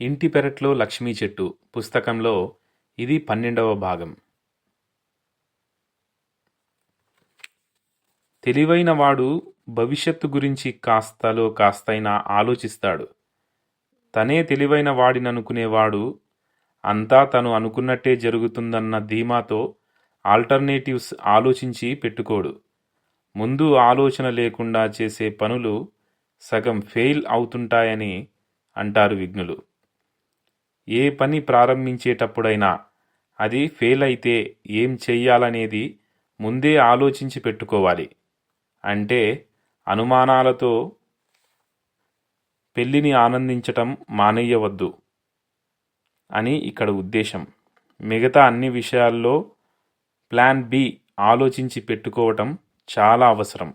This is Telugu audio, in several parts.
ఇంటి పెరట్లో లక్ష్మీ చెట్టు పుస్తకంలో ఇది పన్నెండవ భాగం. తెలివైనవాడు భవిష్యత్తు గురించి కాస్తలో కాస్తైనా ఆలోచిస్తాడు. తనే తెలివైన వాడిననుకునేవాడు అంతా తను అనుకున్నట్టే జరుగుతుందన్న ధీమాతో ఆల్టర్నేటివ్స్ ఆలోచించి పెట్టుకోడు. ముందు ఆలోచన లేకుండా చేసే పనులు సగం ఫెయిల్ అవుతుంటాయని అంటారు విఘ్నులు. ఏ పని ప్రారంభించేటప్పుడైనా అది ఫెయిల్ అయితే ఏం చెయ్యాలనేది ముందే ఆలోచించి పెట్టుకోవాలి. అంటే అనుమానాలతో పెళ్ళిని ఆనందించటం మానేయవద్దు అని ఇక్కడ ఉద్దేశం. మిగతా అన్ని విషయాల్లో ప్లాన్ బి ఆలోచించి పెట్టుకోవటం చాలా అవసరం.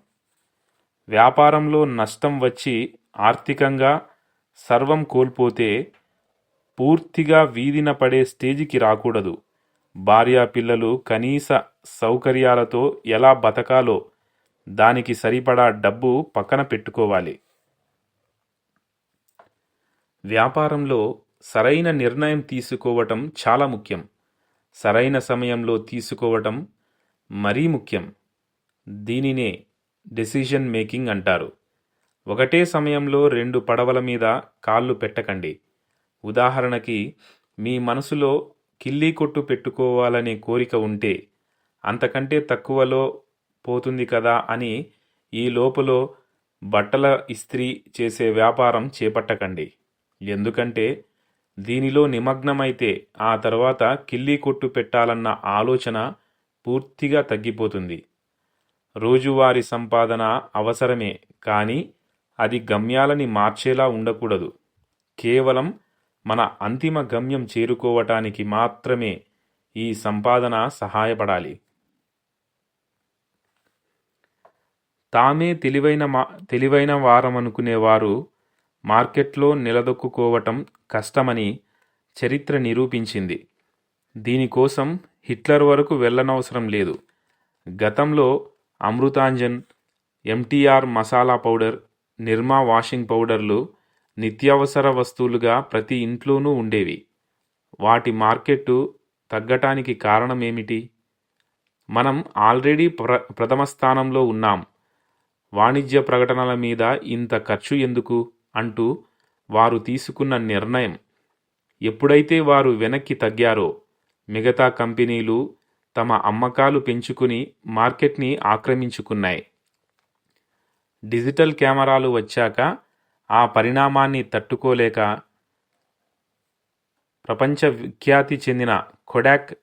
వ్యాపారంలో నష్టం వచ్చి ఆర్థికంగా సర్వం కోల్పోతే పూర్తిగా వీధిన పడే స్టేజికి రాకూడదు. భార్యా పిల్లలు కనీస సౌకర్యాలతో ఎలా బతకాలో దానికి సరిపడా డబ్బు పక్కన పెట్టుకోవాలి. వ్యాపారంలో సరైన నిర్ణయం తీసుకోవటం చాలా ముఖ్యం. సరైన సమయంలో తీసుకోవటం మరీ ముఖ్యం. దీనినే డెసిషన్ మేకింగ్ అంటారు. ఒకటే సమయంలో రెండు పడవల మీద కాళ్ళు పెట్టకండి. ఉదాహరణకి మీ మనసులో కిల్లీ కొట్టు పెట్టుకోవాలనే కోరిక ఉంటే అంతకంటే తక్కువలో పోతుంది కదా అని ఈ లోపల బట్టల ఇస్త్రీ చేసే వ్యాపారం చేపట్టకండి. ఎందుకంటే దీనిలో నిమగ్నమైతే ఆ తర్వాత కిల్లీ కొట్టు పెట్టాలన్న ఆలోచన పూర్తిగా తగ్గిపోతుంది. రోజువారీ సంపాదన అవసరమే కానీ అది గమ్యాలని మార్చేలా ఉండకూడదు. కేవలం మన అంతిమ గమ్యం చేరుకోవటానికి మాత్రమే ఈ సంపాదన సహాయపడాలి. తామే తెలివైన మా తెలివైన వారమనుకునేవారు మార్కెట్లో నిలదొక్కుకోవటం కష్టమని చరిత్ర నిరూపించింది. దీనికోసం హిట్లర్ వరకు వెళ్ళనవసరం లేదు. గతంలో Amrutanjan MTR masala powder Nirma washing పౌడర్లు నిత్యావసర వస్తువులుగా ప్రతి ఇంట్లోనూ ఉండేవి. వాటి మార్కెట్టు తగ్గటానికి కారణమేమిటి? మనం ఆల్రెడీ ప్ర ప్రథమ స్థానంలో ఉన్నాం. వాణిజ్య ప్రకటనల మీద ఇంత ఖర్చు ఎందుకు? అంటూ వారు తీసుకున్న నిర్ణయం. ఎప్పుడైతే వారు వెనక్కి తగ్గారో మిగతా కంపెనీలు తమ అమ్మకాలు పెంచుకుని మార్కెట్ని ఆక్రమించుకున్నాయి. డిజిటల్ కెమెరాలు వచ్చాక ఆ పరిణామాన్ని తట్టుకోలేక ప్రపంచ విఖ్యాతి చెందిన కొడాక్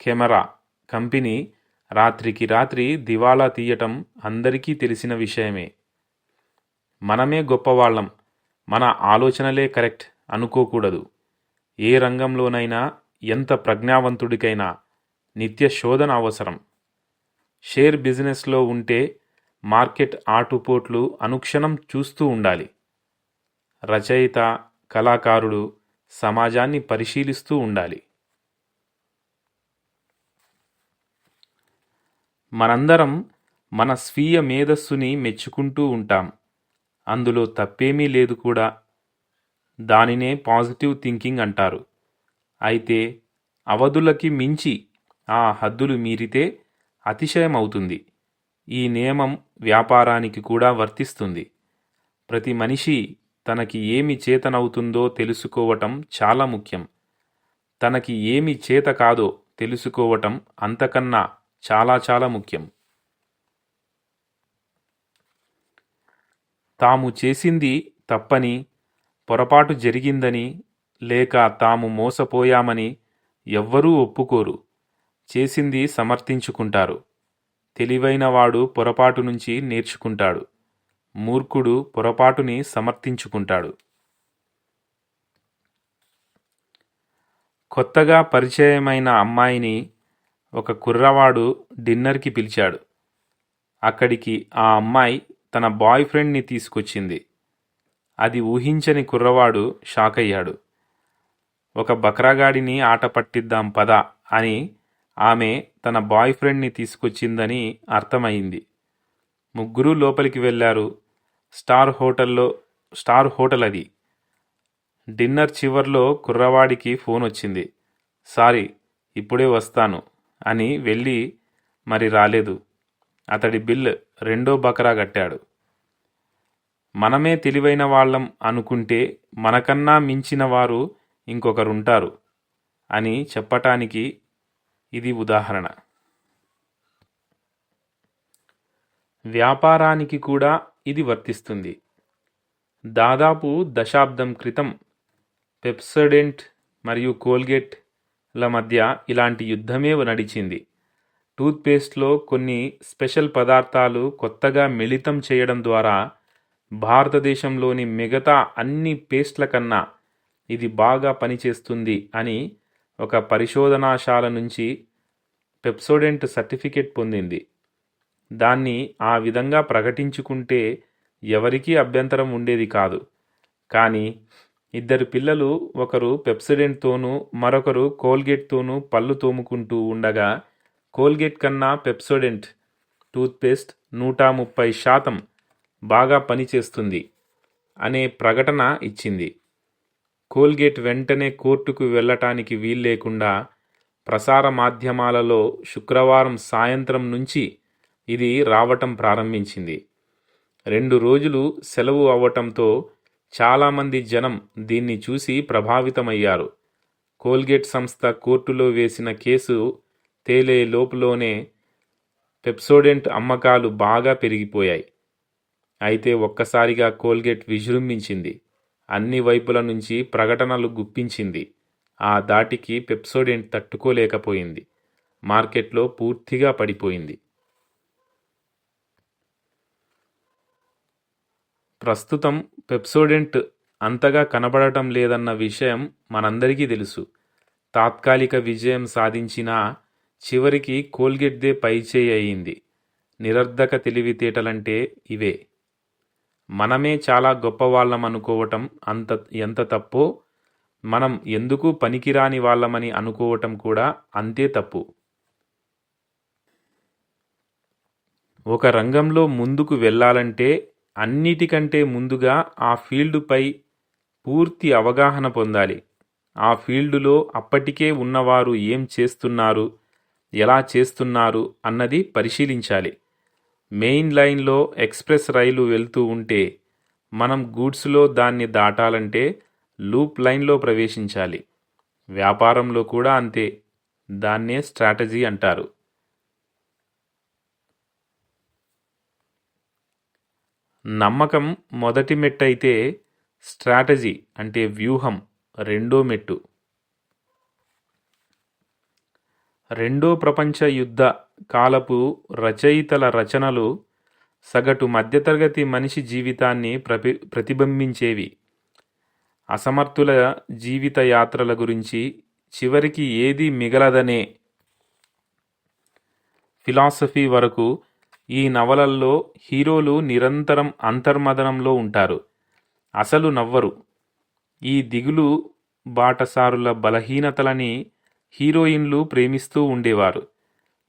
కెమెరా కంపెనీ రాత్రికి రాత్రి దివాలా తీయటం అందరికీ తెలిసిన విషయమే. మనమే గొప్పవాళ్ళం. మన ఆలోచనలే కరెక్ట్ అనుకోకూడదు. ఏ రంగంలోనైనా ఎంత ప్రజ్ఞావంతుడికైనా నిత్య శోధన అవసరం. షేర్ బిజినెస్లో ఉంటే మార్కెట్ ఆటుపోట్లు అనుక్షణం చూస్తూ ఉండాలి. రచయిత కళాకారుడు సమాజాన్ని పరిశీలిస్తూ ఉండాలి. మనందరం మన స్వీయ మేధస్సుని మెచ్చుకుంటూ ఉంటాం. అందులో తప్పేమీ లేదు కూడా. దానినే పాజిటివ్ థింకింగ్ అంటారు. అయితే అవధులకి మించి ఆ హద్దులు మీరితే అతిశయం అవుతుంది ఈ నియమం వ్యాపారానికి కూడా వర్తిస్తుంది. ప్రతి మనిషి తనకి ఏమి చేతనవుతుందో తెలుసుకోవటం చాలా ముఖ్యం. తనకి ఏమి చేత కాదో తెలుసుకోవటం అంతకన్నా చాలా చాలా ముఖ్యం. తాము చేసింది తప్పని పొరపాటు జరిగిందని లేక తాము మోసపోయామని ఎవ్వరూ ఒప్పుకోరు. చేసింది సమర్థించుకుంటారు. తెలివైనవాడు పొరపాటు నుంచి నేర్చుకుంటాడు. మూర్ఖుడు పొరపాటుని సమర్థించుకుంటాడు. కొత్తగా పరిచయమైన అమ్మాయిని ఒక కుర్రవాడు డిన్నర్కి పిలిచాడు. అక్కడికి ఆ అమ్మాయి తన బాయ్ ఫ్రెండ్ని తీసుకొచ్చింది. అది ఊహించని కుర్రవాడు షాక్ అయ్యాడు. ఒక బక్రాగాడిని ఆట పట్టిద్దాం పద అని ఆమె తన బాయ్ ఫ్రెండ్ని తీసుకొచ్చిందని అర్థమైంది. ముగ్గురు లోపలికి వెళ్ళారు. స్టార్ హోటల్లో స్టార్ హోటల్ అది. డిన్నర్ చివర్లో కుర్రవాడికి ఫోన్ వచ్చింది. సారీ ఇప్పుడే వస్తాను అని వెళ్ళి మరి రాలేదు. అతడి బిల్ రెండో బకరా కట్టాడు. మనమే తెలివైన వాళ్ళం అనుకుంటే మనకన్నా మించిన వారు ఇంకొకరుంటారు అని చెప్పటానికి ఇది ఉదాహరణ. వ్యాపారానికి కూడా ఇది వర్తిస్తుంది. దాదాపు దశాబ్దం క్రితం పెప్సోడెంట్ మరియు కోల్గేట్ల మధ్య ఇలాంటి యుద్ధమే నడిచింది. టూత్పేస్ట్లో కొన్ని స్పెషల్ పదార్థాలు కొత్తగా మిళితం చేయడం ద్వారా భారతదేశంలోని మిగతా అన్ని పేస్ట్ల కన్నా ఇది బాగా పనిచేస్తుంది అని ఒక పరిశోధనాశాల నుంచి పెప్సోడెంట్ సర్టిఫికేట్ పొందింది. దాన్ని ఆ విధంగా ప్రకటించుకుంటే ఎవరికీ అభ్యంతరం ఉండేది కాదు. కానీ ఇద్దరు పిల్లలు ఒకరు పెప్సోడెంట్తోనూ మరొకరు కోల్గేట్తోనూ పళ్ళు తోముకుంటూ ఉండగా కోల్గేట్ కన్నా పెప్సోడెంట్ టూత్పేస్ట్ నూట ముప్పై శాతం బాగా పనిచేస్తుంది అనే ప్రకటన ఇచ్చింది. కోల్గేట్ వెంటనే కోర్టుకు వెళ్ళటానికి వీల్లేకుండా ప్రసార మాధ్యమాలలో శుక్రవారం సాయంత్రం నుంచి ఇది రావటం ప్రారంభించింది. రెండు రోజులు సెలవు అవ్వటంతో చాలామంది జనం దీన్ని చూసి ప్రభావితమయ్యారు. కోల్గేట్ సంస్థ కోర్టులో వేసిన కేసు తేలే లోపులోనే పెప్సోడెంట్ అమ్మకాలు బాగా పెరిగిపోయాయి. అయితే ఒక్కసారిగా కోల్గేట్ విజృంభించింది. అన్ని వైపుల నుంచి ప్రకటనలు గుప్పించింది. ఆ దాటికి పెప్సోడెంట్ తట్టుకోలేకపోయింది. మార్కెట్లో పూర్తిగా పడిపోయింది. ప్రస్తుతం పెప్సోడెంట్ అంతగా కనబడటం లేదన్న విషయం మనందరికీ తెలుసు. తాత్కాలిక విజయం సాధించినా చివరికి కోల్గేట్దే పైచేయి అయింది. నిరర్ధక తెలివితేటలంటే ఇవే. మనమే చాలా గొప్పవాళ్ళం అనుకోవటం అంత ఎంత తప్పో మనం ఎందుకు పనికిరాని వాళ్ళమని అనుకోవటం కూడా అంతే తప్పు. ఒక రంగంలో ముందుకు వెళ్ళాలంటే అన్నిటికంటే ముందుగా ఆ ఫీల్డుపై పూర్తి అవగాహన పొందాలి. ఆ ఫీల్డులో అప్పటికే ఉన్నవారు ఏం చేస్తున్నారు ఎలా చేస్తున్నారు అన్నది పరిశీలించాలి. మెయిన్ లైన్లో ఎక్స్ప్రెస్ రైలు వెళ్తూ ఉంటే మనం గూడ్స్లో దాన్ని దాటాలంటే లూప్ లైన్లో ప్రవేశించాలి. వ్యాపారంలో కూడా అంతే. దాన్నే స్ట్రాటజీ అంటారు. నమ్మకం మొదటి మెట్టయితే స్ట్రాటజీ అంటే వ్యూహం రెండో మెట్టు. రెండో ప్రపంచ యుద్ధ కాలపు రచయితల రచనలు సగటు మధ్యతరగతి మనిషి జీవితాన్ని ప్రతి ప్రతిబింబించేవి. అసమర్థుల జీవిత యాత్రల గురించి చివరికి ఏది మిగలదనే ఫిలాసఫీ వరకు ఈ నవలల్లో హీరోలు నిరంతరం అంతర్మదనంలో ఉంటారు. అసలు నవ్వరు. ఈ దిగులు బాటసారుల బలహీనతలని హీరోయిన్లు ప్రేమిస్తూ ఉండేవారు.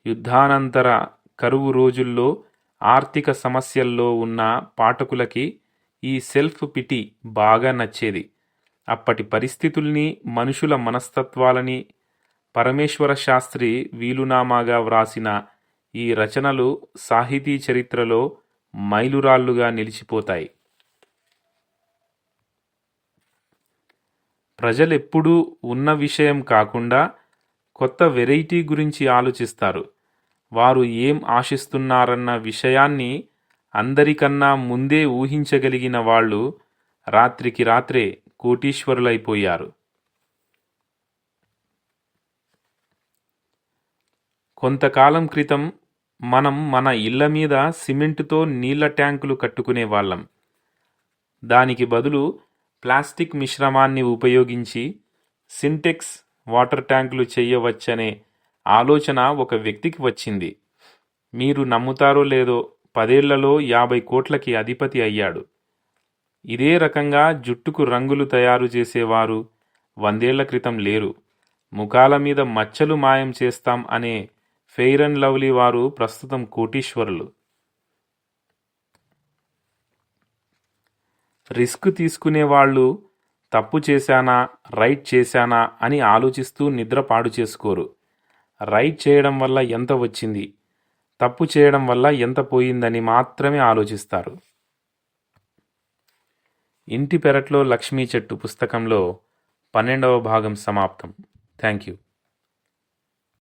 యుద్ధానంతర కరువు రోజుల్లో ఆర్థిక సమస్యల్లో ఉన్న పాఠకులకి ఈ సెల్ఫ్ పిటి బాగా నచ్చేది. అప్పటి పరిస్థితుల్ని మనుషుల మనస్తత్వాలని పరమేశ్వర శాస్త్రి వీలునామాగా వ్రాసిన ఈ రచనలు సాహితీ చరిత్రలో మైలురాళ్ళుగా నిలిచిపోతాయి. ప్రజలెప్పుడూ ఉన్న విషయం కాకుండా కొత్త వెరైటీ గురించి ఆలోచిస్తారు. వారు ఏం ఆశిస్తున్నారన్న విషయాన్ని అందరికన్నా ముందే ఊహించగలిగిన వాళ్ళు రాత్రికి రాత్రే కోటీశ్వరులైపోయారు. కొంతకాలం క్రితం మనం మన ఇళ్ళ మీద సిమెంటుతో నీళ్ళ ట్యాంకులు కట్టుకునే వాళ్ళం. దానికి బదులు ప్లాస్టిక్ మిశ్రమాన్ని ఉపయోగించి సింటెక్స్ వాటర్ ట్యాంకులు చేయవచ్చనే ఆలోచన ఒక వ్యక్తికి వచ్చింది. మీరు నమ్ముతారో లేదో పదేళ్ళలో యాభై కోట్లకి అధిపతి అయ్యాడు. ఇదే రకంగా జుట్టుకు రంగులు తయారు చేసేవారు వందేళ్ళ క్రితం లేరు. ముఖాల మీద మచ్చలు మాయం చేస్తాం అనే ఫెయిర్ అండ్ లవ్లీ వారు ప్రస్తుతం కోటీశ్వరులు. రిస్క్ తీసుకునే వాళ్ళు తప్పు చేశానా రైట్ చేశానా అని ఆలోచిస్తూ నిద్ర పాడు చేసుకోరు. రైట్ చేయడం వల్ల ఎంత వచ్చింది? తప్పు చేయడం వల్ల ఎంత పోయిందని మాత్రమే ఆలోచిస్తారు. ఇంటి పెరట్లో లక్ష్మీ చెట్టు పుస్తకంలో పన్నెండవ భాగం సమాప్తం. Thank you.